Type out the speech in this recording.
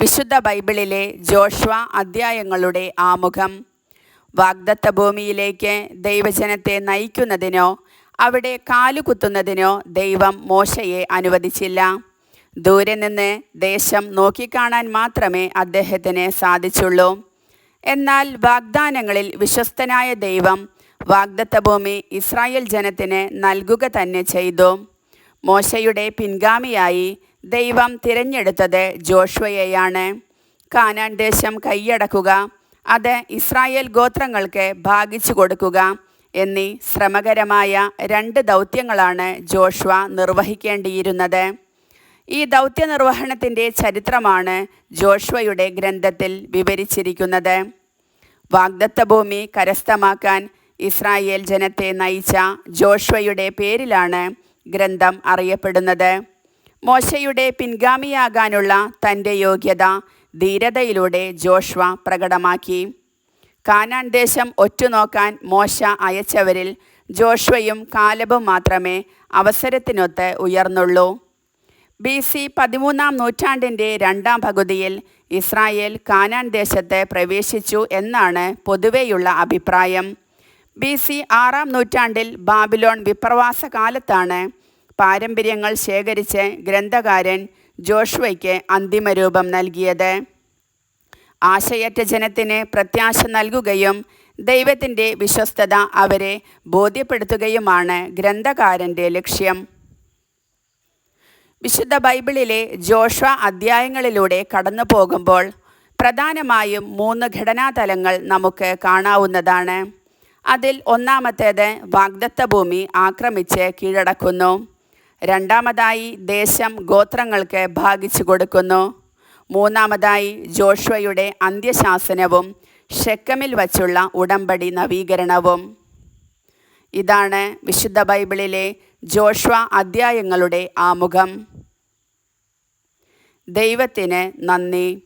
വിശുദ്ധ ബൈബിളിലെ ജോഷ്വ അധ്യായങ്ങളുടെ ആമുഖം. വാഗ്ദത്ത ഭൂമിയിലേക്ക് ദൈവജനത്തെ നയിക്കുന്നതിനോ അവിടെ കാലുകുത്തുന്നതിനോ ദൈവം മോശയെ അനുവദിച്ചില്ല. ദൂരെ നിന്ന് ദേശം നോക്കിക്കാണാൻ മാത്രമേ അദ്ദേഹത്തിന് സാധിച്ചുള്ളൂ. എന്നാൽ വാഗ്ദാനങ്ങളിൽ വിശ്വസ്തനായ ദൈവം വാഗ്ദത്ത ഭൂമി ഇസ്രായേൽ ജനത്തിന് നൽകുക തന്നെ ചെയ്തു. മോശയുടെ പിൻഗാമിയായി ദൈവം തിരഞ്ഞെടുത്തത് ജോഷ്വയെയാണ്. കാനാൻ ദേശം കൈയടക്കുക അത് ഇസ്രായേൽ ഗോത്രങ്ങൾക്ക് ഭാഗിച്ചു കൊടുക്കുക എന്നീ ശ്രമകരമായ രണ്ട് ദൗത്യങ്ങളാണ് ജോഷ്വ നിർവഹിക്കേണ്ടിയിരുന്നത്. ഈ ദൗത്യ നിർവഹണത്തിന്റെ ചരിത്രമാണ് ജോഷ്വയുടെ ഗ്രന്ഥത്തിൽ വിവരിച്ചിരിക്കുന്നത്. വാഗ്ദത്ത ഭൂമി കരസ്ഥമാക്കാൻ ഇസ്രായേൽ ജനത്തെ നയിച്ച ജോഷ്വയുടെ പേരിലാണ് ഗ്രന്ഥം അറിയപ്പെടുന്നത്. മോശയുടെ പിൻഗാമിയാകാനുള്ള തന്റെ യോഗ്യത ധീരതയിലൂടെ ജോഷ്വ പ്രകടമാക്കി. കാനാൻ ദേശം ഒറ്റുനോക്കാൻ മോശ അയച്ചവരിൽ ജോഷ്വയും കാലബും മാത്രമേ അവസരത്തിനൊത്ത് ഉയർന്നുള്ളൂ. ബി സി പതിമൂന്നാം നൂറ്റാണ്ടിന്റെ രണ്ടാം പകുതിയിൽ ഇസ്രായേൽ കാനാൻ ദേശത്ത് പ്രവേശിച്ചു എന്നാണ് പൊതുവെയുള്ള അഭിപ്രായം. ബി സി ആറാം നൂറ്റാണ്ടിൽ ബാബിലോൺ വിപ്രവാസ കാലത്താണ് പാരമ്പര്യങ്ങൾ ശേഖരിച്ച് ഗ്രന്ഥകാരൻ ജോഷ്വയ്ക്ക് അന്തിമരൂപം നൽകിയത്. ആശയറ്റ ജനത്തിന് പ്രത്യാശ നൽകുകയും ദൈവത്തിന്റെ വിശ്വസ്തത അവരെ ബോധ്യപ്പെടുത്തുകയുമാണ് ഗ്രന്ഥകാരന്റെ ലക്ഷ്യം. വിശുദ്ധ ബൈബിളിലെ ജോഷ്വ അധ്യായങ്ങളിലൂടെ കടന്നു പോകുമ്പോൾ പ്രധാനമായും മൂന്ന് ഘടനാതലങ്ങൾ നമുക്ക് കാണാവുന്നതാണ്. അതിൽ ഒന്നാമത്തേത് വാഗ്ദത്ത ഭൂമി ആക്രമിച്ച് കീഴടക്കുന്നു. രണ്ടാമതായി ദേശം ഗോത്രങ്ങൾക്ക് ഭാഗിച്ചു കൊടുക്കുന്നു. മൂന്നാമതായി ജോഷ്വയുടെ അന്ത്യശാസനവും ഷെക്കമിൽ വച്ചുള്ള ഉടമ്പടി നവീകരണവും. ഇതാണ് വിശുദ്ധ ബൈബിളിലെ ജോഷ്വ അധ്യായങ്ങളുടെ ആമുഖം. ദൈവത്തിന് നന്ദി.